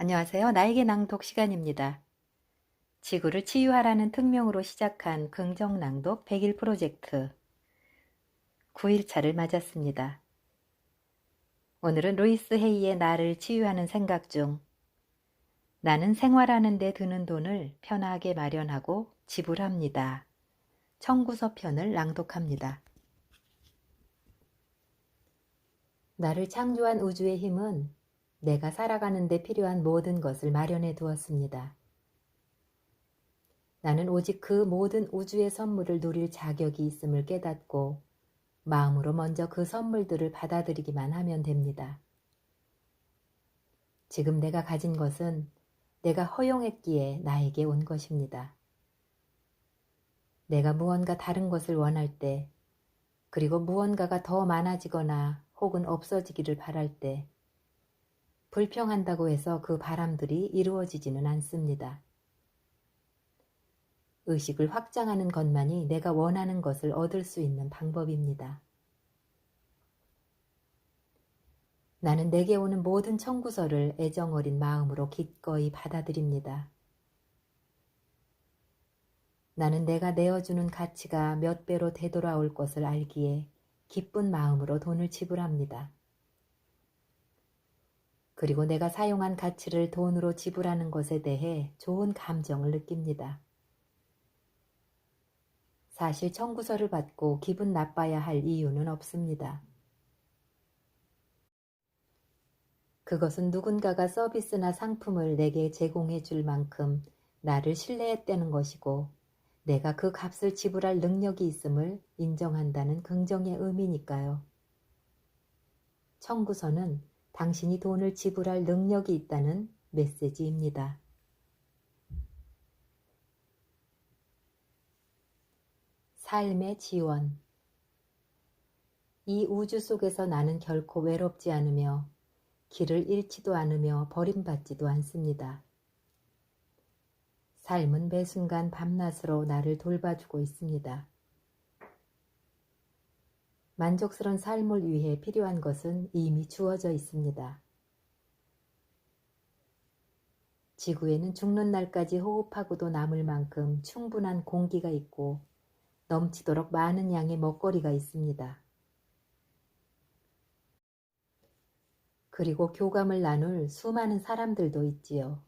안녕하세요. 나에게 낭독 시간입니다. 지구를 치유하라는 특명으로 시작한 긍정 낭독 100일 프로젝트 9일차를 맞았습니다. 오늘은 루이스 헤이의 나를 치유하는 생각 중 나는 생활하는 데 드는 돈을 편하게 마련하고 지불합니다. 청구서 편을 낭독합니다. 나를 창조한 우주의 힘은 내가 살아가는 데 필요한 모든 것을 마련해 두었습니다. 나는 오직 그 모든 우주의 선물을 누릴 자격이 있음을 깨닫고 마음으로 먼저 그 선물들을 받아들이기만 하면 됩니다. 지금 내가 가진 것은 내가 허용했기에 나에게 온 것입니다. 내가 무언가 다른 것을 원할 때, 그리고 무언가가 더 많아지거나 혹은 없어지기를 바랄 때, 불평한다고 해서 그 바람들이 이루어지지는 않습니다. 의식을 확장하는 것만이 내가 원하는 것을 얻을 수 있는 방법입니다. 나는 내게 오는 모든 청구서를 애정 어린 마음으로 기꺼이 받아들입니다. 나는 내가 내어주는 가치가 몇 배로 되돌아올 것을 알기에 기쁜 마음으로 돈을 지불합니다. 그리고 내가 사용한 가치를 돈으로 지불하는 것에 대해 좋은 감정을 느낍니다. 사실 청구서를 받고 기분 나빠야 할 이유는 없습니다. 그것은 누군가가 서비스나 상품을 내게 제공해 줄 만큼 나를 신뢰했다는 것이고 내가 그 값을 지불할 능력이 있음을 인정한다는 긍정의 의미니까요. 청구서는 당신이 돈을 지불할 능력이 있다는 메시지입니다. 삶의 지원 이 우주 속에서 나는 결코 외롭지 않으며 길을 잃지도 않으며 버림받지도 않습니다. 삶은 매 순간 밤낮으로 나를 돌봐주고 있습니다. 만족스러운 삶을 위해 필요한 것은 이미 주어져 있습니다. 지구에는 죽는 날까지 호흡하고도 남을 만큼 충분한 공기가 있고 넘치도록 많은 양의 먹거리가 있습니다. 그리고 교감을 나눌 수많은 사람들도 있지요.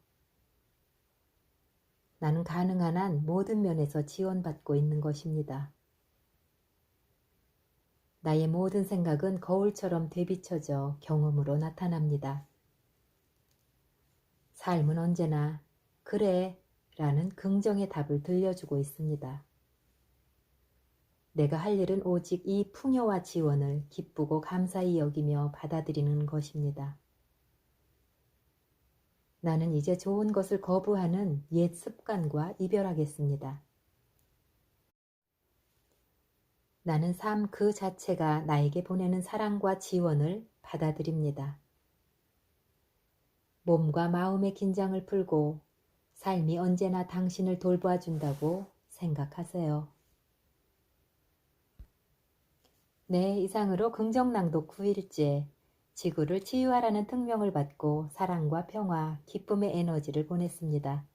나는 가능한 한 모든 면에서 지원받고 있는 것입니다. 나의 모든 생각은 거울처럼 되비쳐져 경험으로 나타납니다. 삶은 언제나 그래 라는 긍정의 답을 들려주고 있습니다. 내가 할 일은 오직 이 풍요와 지원을 기쁘고 감사히 여기며 받아들이는 것입니다. 나는 이제 좋은 것을 거부하는 옛 습관과 이별하겠습니다. 나는 삶 그 자체가 나에게 보내는 사랑과 지원을 받아들입니다. 몸과 마음의 긴장을 풀고 삶이 언제나 당신을 돌봐 준다고 생각하세요. 네, 이상으로 긍정낭독 9일째 지구를 치유하라는 특명을 받고 사랑과 평화, 기쁨의 에너지를 보냈습니다.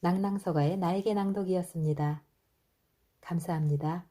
낭낭서가의 나에게 낭독이었습니다. 감사합니다.